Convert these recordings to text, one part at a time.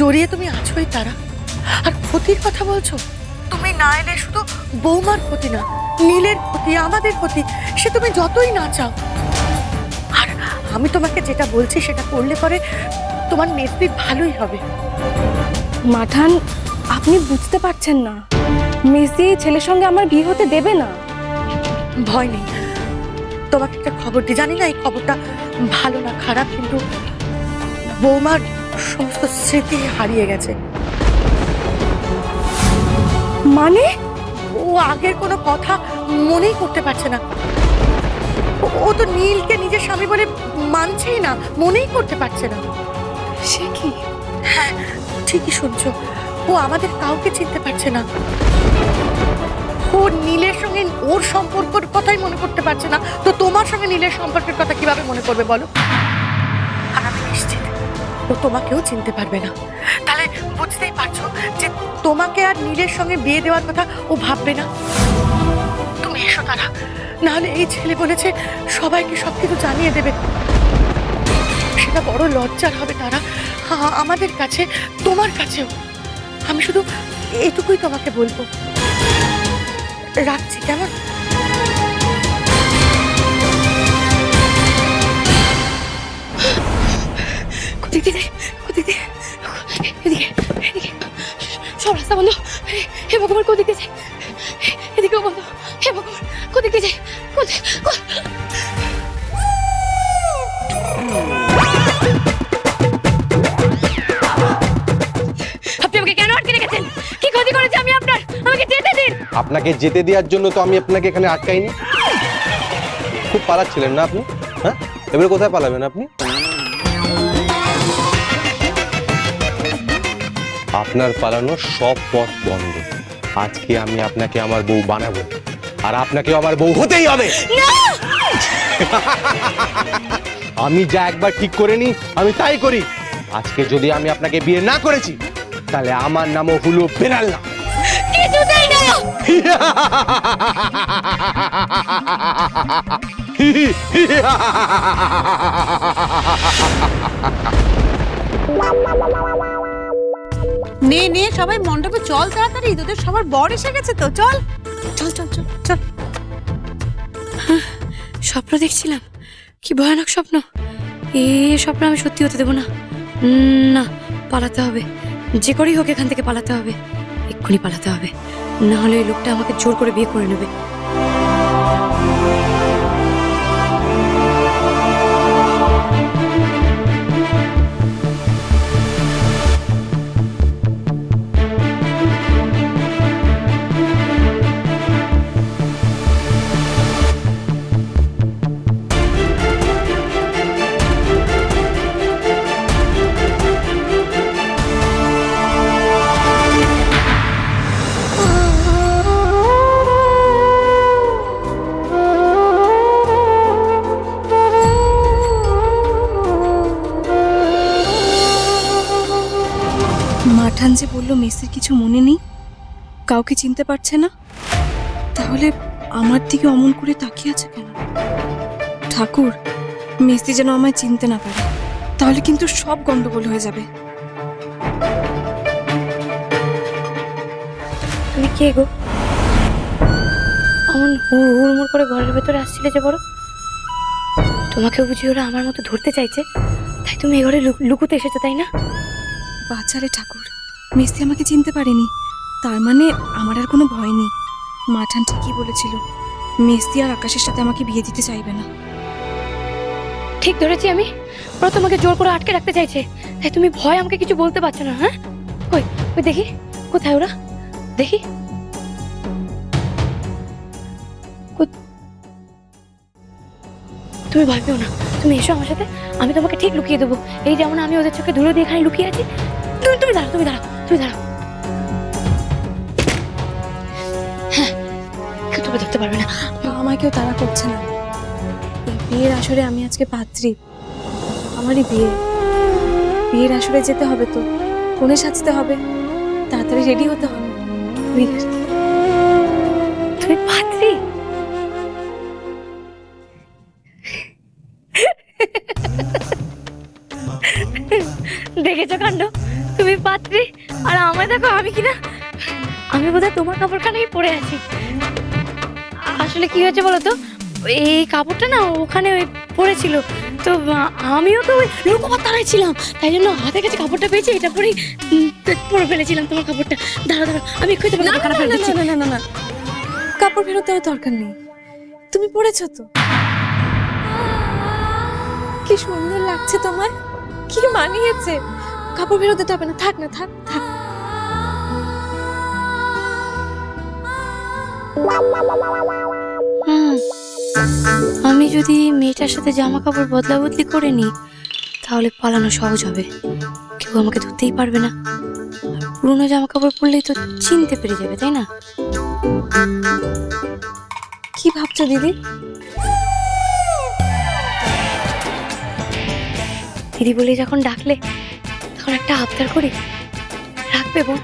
জড়িয়ে তুমি আছোই তারা। আর ক্ষতির কথা বলছো? তুমি না এলে শুধু বৌমার ক্ষতি না নীলের ক্ষতি আমাদের ক্ষতি সে তুমি যতই না চাও। আর আমি তোমাকে যেটা বলছি সেটা করলে পরে তোমার মেসির ভালোই হবে। মাঠান আপনি বুঝতে পারছেন না। মেসি ছেলের সঙ্গে আমার বিয়ে হতে দেবে না। ভয় নেই। তোমাকে একটা খবর দিই। জানি না এই খবরটা ভালো না খারাপ কিন্তু বৌমার সমস্ত স্মৃতি হারিয়ে গেছে। মানে? ও আগের কোনো কথা মনেই করতে পারছে না। ও- তো নীলকে নিজের স্বামী বলে মানছেই না মনেই করতে পারছে না। সে কি? হ্যাঁ ঠিকই শুনছো। ও আমাদের কাউকে চিনতে পারছে না। ও নীলের সঙ্গে ওর সম্পর্কের কথাই মনে করতে পারছে না। তো তোমার সঙ্গে নীলের সম্পর্কের কথা কীভাবে মনে করবে বলো? ও তোমাকেও চিনতে পারবে না। তাহলে বুঝতেই পারছ যে তোমাকে আর নীলের সঙ্গে বিয়ে দেওয়ার কথা ও ভাববে না। তুমি এসো তারা। নাহলে এই ছেলে বলেছে, সবাইকে সব কিছু জানিয়ে দেবে। সেটা বড় লজ্জার হবে তারা। আ- আমাদের কাছে, তোমার কাছেও। আমি শুধু এটুকুই তোমাকে বলব। রাখছি, কেমন? সব রাস্তা বন্ধ। হে ভগবান, কোদিক দিয়ে এদিকেও বন্ধ। হে ভগবান, কোদিক দিয়ে আপনি আমাকে কেন আটকে রেখেছেন? কি ক্ষতি করেছি আমি আপনার? আমাকে যেতে দিন। আপনাকে যেতে দেওয়ার জন্য তো আমি আপনাকে এখানে আটকাইনি। খুব পালাচ্ছিলেন না আপনি? হ্যাঁ? এবারে কোথায় পালাবেন আপনি? আপনার পালানোর সব পথ বন্ধ। আজকে আমি আপনাকে আমার বউ বানাবো। আর আপনাকেও আমার বউ হতেই হবে। আমি যা একবার ঠিক করে নি আমি তাই করি। আজকে যদি আমি আপনাকে বিয়ে না করেছি তাহলে আমার নামও হলো বেড়াল না কিছুতেই না! নে নে, সবাই মণ্ডপে চল তাড়াতাড়ি, তোদের সবার বর এসে গেছে তো, চল। চল চল চল চল। স্বপ্ন দেখছিলাম। কি ভয়ানক স্বপ্ন। এ স্বপ্ন আমি সত্যি হতে দেবো না। না, পালাতে হবে। যে করেই হোক এখান থেকে পালাতে হবে। এক্ষুনি পালাতে হবে। না হলে ওই লোকটা আমাকে জোর করে বিয়ে করে নেবে। মাঠান যে বলল মেসির কিছু মনে নেই? কাউকে চিনতে পারছে না? তাহলে আমার দিকে অমন করে তাকিয়ে আছে কেন? ঠাকুর মেসি যেন আমায় চিনতে না পারে তাহলে কিন্তু সব গন্ডগোল হয়ে যাবে। তুমি কে গো? অমন হুড়মুড় করে ঘরের ভেতরে আসছিলে যে বড়? তোমাকেও বুঝি ওরা আমার মতো ধরতে চাইছে? তাই তুমি এ ঘরে লুকুতে এসেছ তাই না? বাচ্চারে ঠাকুর। মেসি আমাকে চিনতে পারেনি। তার মানে আমার আর কোনো ভয় নেই। মাঠান ঠিকই বলেছিল মেসি আর আকাশের সাথে আমাকে বিয়ে দিতে চাইবে না। ঠিক ধরেছি আমি। ওরা তোমাকে জোর করে আটকে রাখতে চাইছে। তাই তুমি ভয় আমাকে কিছু বলতে পারছ না হ্যাঁ? ওই ওই দেখি, কোথায় ওরা? দেখি। তুমি ভয় পেও না। তুমি এসো আমার সাথে। আমি তোমাকে ঠিক লুকিয়ে দেবো। এই যেমন আমি ওদের চোখে ধুলো দিয়ে এখানে লুকিয়ে আছি। তুমি তুমি দাঁড়াও তুমি দাঁড়াও। তুমি দাঁড়াও। হ্যাঁ কেউ তুমি দেখতে পারবে না। আমায় কেউ তাড়া করছে না। এই বিয়ের আসরে আমি আজকে পাত্রী। আমারই বিয়ে। বিয়ের আসরে যেতে হবে তো। কোণে সাজতে হবে। তাড়াতাড়ি রেডি হতে হবে। তুমি পাত্রী? দেখেছ কাণ্ড? তুমি পাত্রী, আর আমায় দেখো আমি কিনা? আমি বোধহয় তোমার কাপড়খানেই পরে আছি। আসলে কি হয়েছে বলো তো? এই কাপড়টা না ওখানে ওই পড়েছিল। তো, আমিও তো ওই লোকপাত তারাই ছিলাম। তাই জন্য হাতের কাছে কাপড়টা পেয়েছি, এটা পরেই পরে ফেলেছিলাম তোমার কাপড়টা। দাঁড়া দাঁড়া আমি এক্ষুনি তোমার না না না না। কাপড় ফেরত দেওয়ার দরকার নেই। তুমি পড়েছো তো? কি সুন্দর লাগছে তোমার। কি মানিয়েছে? কাপড় ফেরত দিতে হবে না থাক না থাক থাক। আমি যদি মেয়েটার সাথে জামা কাপড় বদলা বদলি করে নিই তাহলে পালানো সহজ হবে। কেউ আমাকে ধরতেই পারবে না। পুরোনো জামা কাপড় পরলেই তো চিনতে পেরে যাবে তাই না? কি ভাবছ দিদি? দিদি বলে যখন ডাকলে তখন একটা আবদার করি? রাখবে বোন?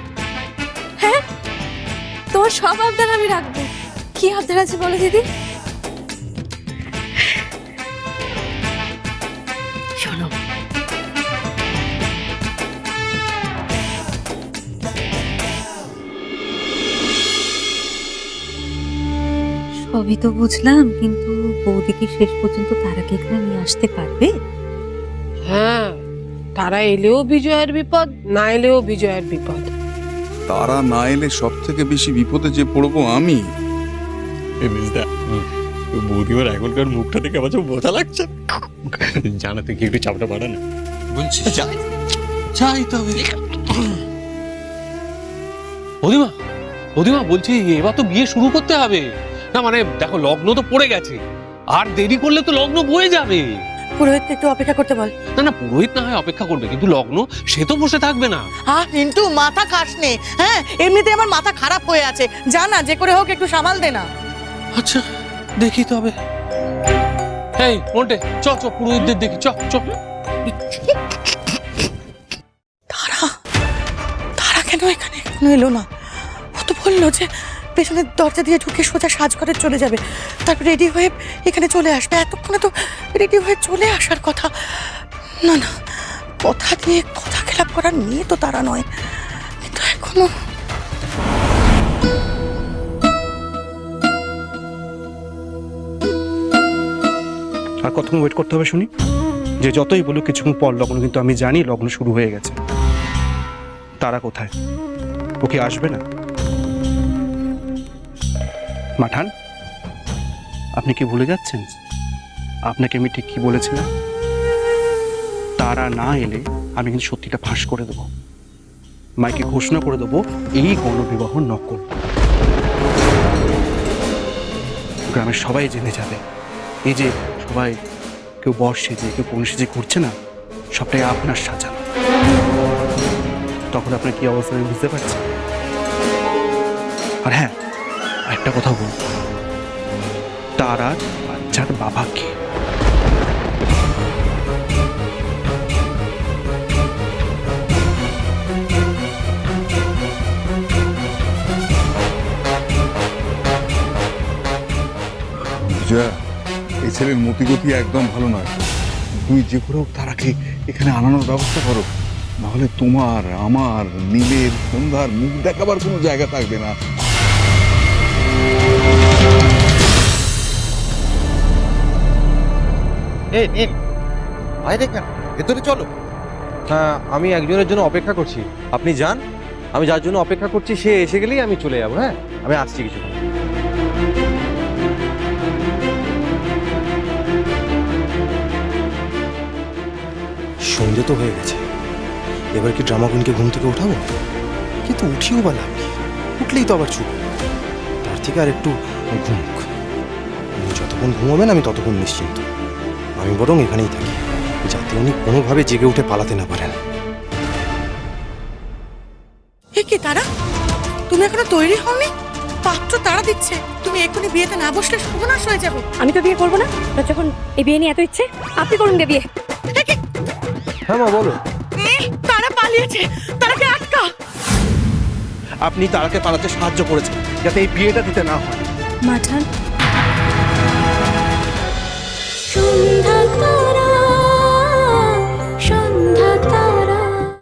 তোমার সব আবদার আমি রাখব। কি আবদার আছে বলো দিদি? শোনো। সবই তো বুঝলাম কিন্তু বৌদিকে শেষ পর্যন্ত তারাকে এখানে নিয়ে আসতে পারবে? হ্যাঁ তারা এলেও বিজয়ের বিপদ না এলেও বিজয়ের বিপদ। তারা না এলে সব থেকে বেশি বিপদে যে পড়ব আমি? বৌদিমার এখনকার মুখটা দেখে আমার মজা লাগছে। জানাতে কি একটু চাপটা বাড়া না বলছি চাই তবে। বৌদিমা বৌদিমা বলছি এবার তো বিয়ে শুরু করতে হবে। না মানে দেখো লগ্ন তো পড়ে গেছে। আর দেরি করলে তো লগ্ন বয়ে যাবে। পুরোহিতকে একটু অপেক্ষা করতে বল। না না পুরোহিত না হয় অপেক্ষা করবে কিন্তু লগ্ন সে তো বসে থাকবে না। আহ কিন্তু মাথা খাস নে হ্যাঁ? এমনিতে আমার মাথা খারাপ হয়ে আছে। জানা যে করে হোক একটু সামাল দে না। আচ্ছা দেখি তবে। এই মোন্টে চ চ পুরোহিতদের দেখি চ চ। তারা তারা কেন এখানে? এখনও এলো না। ও তো বলল যে পেছনের দরজা দিয়ে ঢুকে সোজা সাজঘরে চলে যাবে। তারপর রেডি হয়ে এখানে চলে আসবে। এতক্ষণে তো রেডি হয়ে চলে আসার কথা। না না, কথা দিয়ে কথা খেলাপ করার নিয়ে তো তারা নয়। কিন্তু এখনও আর কতক্ষণ ওয়েট করতে হবে শুনি? যে যতই বলুক কিছুক্ষণ পর লগ্ন, কিন্তু আমি জানি লগ্ন শুরু হয়ে গেছে। তারা কোথায়? ও আসবে না? মাঠান, আপনি কি ভুলে যাচ্ছেন? আপনাকে আমি ঠিক কি বলেছিলাম? তারা না এলে আমি কিন্তু সত্যিটা ফাঁস করে দেবো। মাইকে ঘোষণা করে দেবো, এই গণবিবাহ নকল গ্রামের সবাই জেনে যাবে। এই যে সবাই, কেউ বর সেজে, কেউ কোন সেজে ঘুরছে না, সবটাই আপনার সাজানো। তখন আপনার কি অবস্থা বুঝতে পারছি? আর হ্যাঁ একটা কথা বল তারার বাচ্চার বাবাকে বিজয়া, এই ছেলের মতিগতি একদম ভালো নয়। তুই যে করে হোক তারাকে এখানে আনানোর ব্যবস্থা করো। নাহলে তোমার, আমার, নীলের, সন্ধ্যার মুখ দেখাবার কোনো জায়গা থাকবে না। এই নীল বাইরে কেন? ভেতরে চলো। হ্যাঁ আমি একজনের জন্য অপেক্ষা করছি। আপনি যান আমি যার জন্য অপেক্ষা করছি সে এসে গেলেই আমি চলে যাব হ্যাঁ? আমি আসছি কিছু সন্ধে তো হয়ে গেছে। এবার কি ড্রামা কুইনকে ঘুম থেকে উঠাবো কিন্তু উঠিও বা লাভ উঠলেই তো আবার চুপ তার থেকে আর একটু ঘুমুক। যতক্ষণ ঘুমাবেন আমি ততক্ষণ নিশ্চিন্ত। আমি বরং এখানেই থাকি যাতে উনি কোনোভাবে জেগে উঠে পালাতে না পারেন। এ কি তারা? তুমি এখনও তৈরি হওনি? পাত্র তারা দিচ্ছে। তুমি এখনই বিয়েতে না বসলে সর্বনাশ হয়ে যাবে। আমি তো বিয়ে করব না। আপনার যখন এই বিয়ে নিয়ে এত ইচ্ছে আপনি করুন গে বিয়ে। হ্যাঁ মা বলো। তারা পালিয়েছে। তারাকে আটকা। আপনি তারাকে পালাতে সাহায্য করেছেন যাতে এই বিয়েটা দিতে না হয়। মাঠান